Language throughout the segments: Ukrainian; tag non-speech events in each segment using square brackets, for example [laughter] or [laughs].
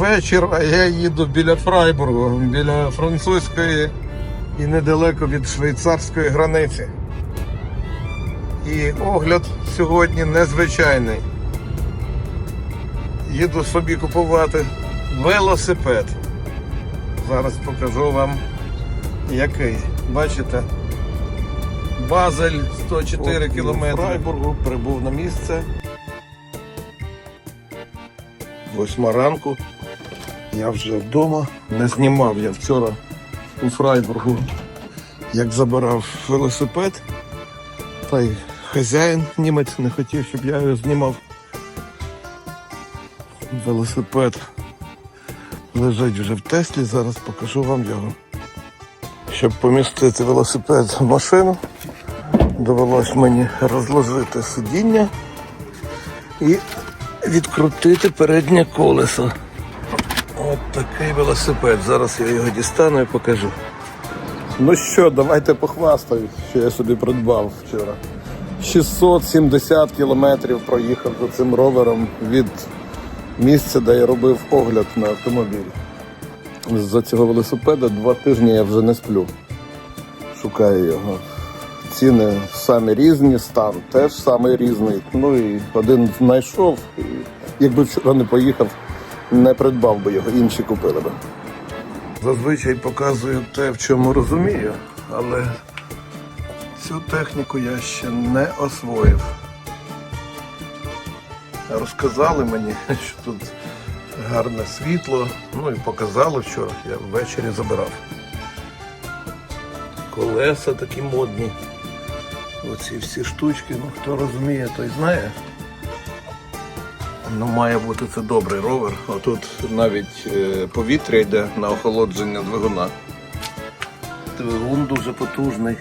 вечір, а я їду біля Фрайбургу, біля французької і недалеко від швейцарської границі. І огляд сьогодні незвичайний. Їду собі купувати велосипед. Зараз покажу вам який. Бачите? Базель 104 От, кілометри. Фрайбургу прибув на місце. Восьма ранку. Я вже вдома. Не знімав я вчора у Фрайбургу, як забирав велосипед. Та й хазяїн німець не хотів, щоб я його знімав. Велосипед лежить вже в Теслі, зараз покажу вам його. Щоб помістити велосипед в машину, довелось мені розложити сидіння і відкрутити переднє колесо. От такий велосипед. Зараз я його дістану і покажу. Ну що, давайте похвастаю, що я собі придбав вчора. 670 кілометрів проїхав за цим ровером від місця, де я робив огляд на автомобіль. З-за цього велосипеда два тижні я вже не сплю. Шукаю його. Ціни самі різні, стан теж самий різний. Ну і один знайшов. І якби вчора не поїхав, не придбав би його, інші купили би. Зазвичай показую те, в чому розумію, але цю техніку я ще не освоїв. Розказали мені, [laughs] що тут гарне світло, ну і показали вчора, я ввечері забирав. Колеса такі модні. Оці всі штучки, ну хто розуміє, той знає. Ну, має бути це добрий ровер. Отут навіть е, повітря йде на охолодження двигуна. Двигун дуже потужний.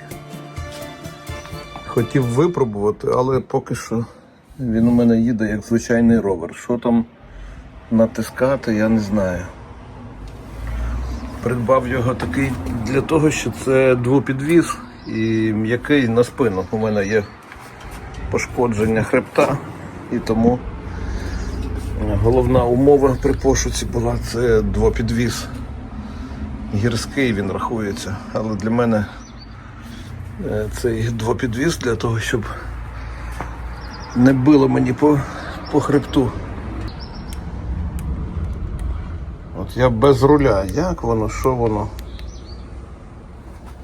Хотів випробувати, але поки що він у мене їде як звичайний ровер. Що там натискати, я не знаю. Придбав його такий для того, що це двопідвіз і м'який на спину. У мене є пошкодження хребта і тому головна умова при пошуці була це двопідвіз. Гірський він рахується, але для мене е, цей двопідвіз для того, щоб не било мені по, по хребту. От я без руля. Як воно, що воно?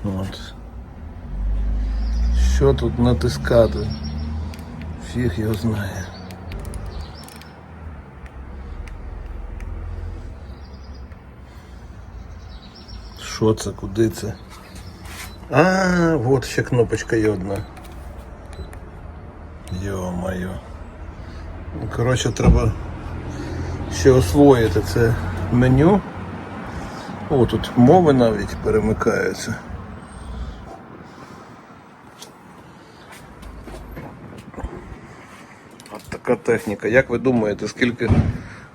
От. Що тут натискати? Фіг його знає. Що це, куди це? А, от ще кнопочка є одна. Йо-моє. Коротше, треба ще освоїти це меню. О, тут мови навіть перемикаються. От така техніка. Як ви думаєте, скільки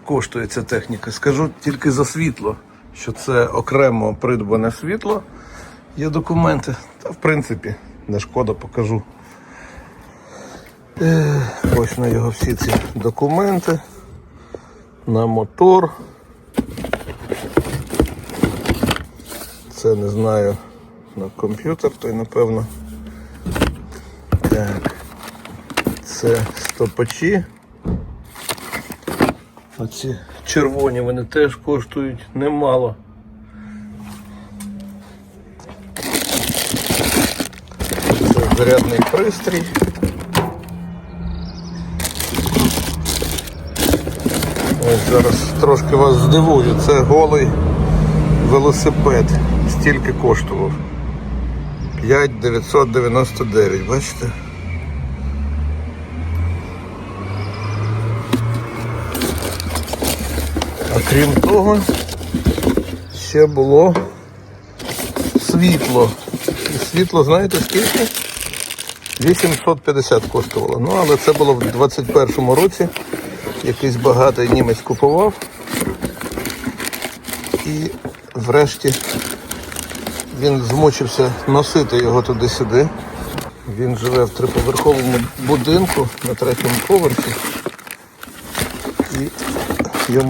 коштує ця техніка? Скажу тільки за світло, що це окремо придбане світло. Є документи. Та в принципі, не шкода, покажу. Е, Ось на його всі ці документи. На мотор. Це не знаю на комп'ютер, то й напевно. Так. Це стопачі. Оці червоні вони теж коштують немало. Це зарядний пристрій. Ось зараз трошки вас здивую. Це голий велосипед. Стільки коштував. 5,999, бачите? Крім того, ще було світло. І світло, знаєте скільки? 850 коштувало. Ну, але це було в 21-му році. Якийсь багатий німець купував. І врешті він змучився носити його туди-сюди. Він живе в триповерховому будинку на третьому поверсі.